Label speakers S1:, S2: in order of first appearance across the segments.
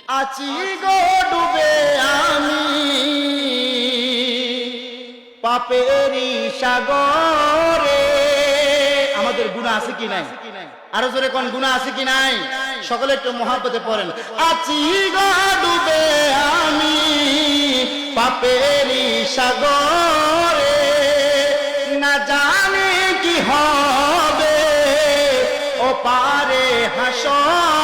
S1: আছি গো ডুবে আমি। পাপেরি সাগরে। আমাদের গুণা আছে কি নাই? আরও জোরে কোন গুণা আছে কি নাই? সকলে একটু মহাব্বতে পড়েন। আছি গো ডুবে আমি পাপেরি সাগরে। না জানি কি হবে, ও পারে হাসরে।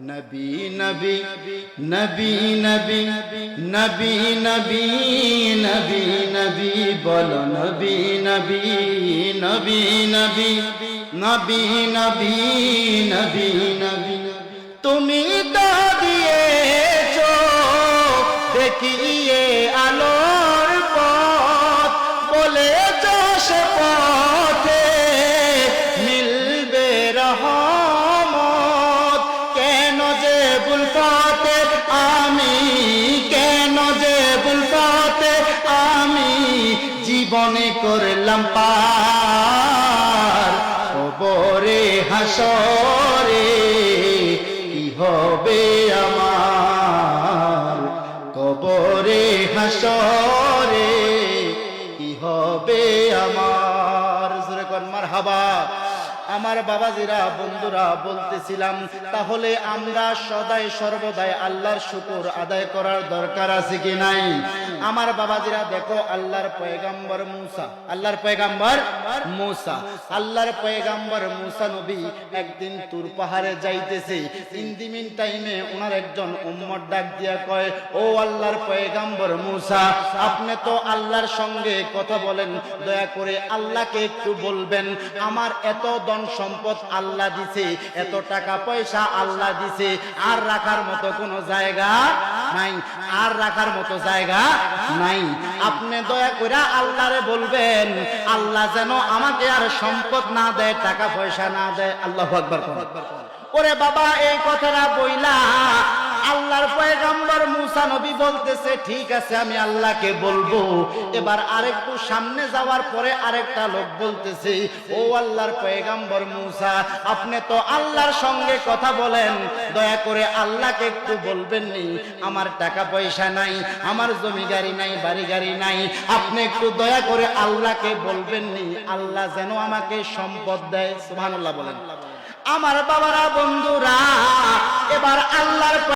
S1: নবী নবী নবী নবী নবী নবী নবী নবী বলো নবী নবী নবী নবী নবী নবী নবী নবী তুমি তো দিয়েছ দেখিয়ে আলোর পথ বলে সে পথে আমি কেন যে বুলফতে আমি জীবনে করলাম পার? কবরে, হাসরে কি হবে আমার? কবরে, হাসরে কি হবে আমার? জোরে কর মার হাবা আমার বাবাজিরা, বন্ধুরা, বলতেছিলাম, তাহলে আমরা সদাই সর্বদাই আল্লাহর শুকুর আদায় করার দরকার আছে কি নাই? আমার বাবাজিরা, দেখো, আল্লাহর পয়গাম্বর মুসা, আল্লাহর পয়গাম্বর মুসা, আল্লাহর পয়গাম্বর মুসা নবী একদিন তুর পাহাড়ে যাইতেছে। ইন্দিমিন টাইমে ওনার একজন উম্মত ডাক দিয়া কয়, ও আল্লাহর পয়গাম্বর মুসা, আপনি তো আল্লাহর সঙ্গে কথা বলেন, দয়া করে আল্লাহকে একটু বলবেন, আমার এত ধন সম্পদ আল্লাহ দিছে, এত টাকা পয়সা আল্লাহ দিছে, আর রাখার মতো কোনো জায়গা নাই, আর রাখার মতো জায়গা নাই। আপনি দয়া করে আল্লাহরে বলবেন, আল্লাহ যেন আমাকে আর সম্পদ না দেয়, টাকা পয়সা না দেয়, আল্লাহ আকবর ওরে বাবা, এই কথাটা বইলা আল্লাহর পয়গাম্বর মুসা নবী বলতেছে, ঠিক আছে, আমি আল্লাহকে বলব। এবার আরেকটু সামনে যাওয়ার পরে আরেকটা লোক বলতেছে, ও আল্লাহর পয়গাম্বর মুসা, আপনি তো আল্লাহর সঙ্গে কথা বলেন। দয়া করে আল্লাহকে একটু বলবেন নি। আমার টাকা পয়সা নাই, আমার জমি গাড়ি নাই, বাড়ি গাড়ি নাই। আপনি একটু দয়া করে আল্লাহকে বলবেন নি। আল্লাহ যেন আমাকে সম্পদ দেয়। সুবহানাল্লাহ বলেন। আমার বাবারা, বন্ধুরা, এবার আল্লাহর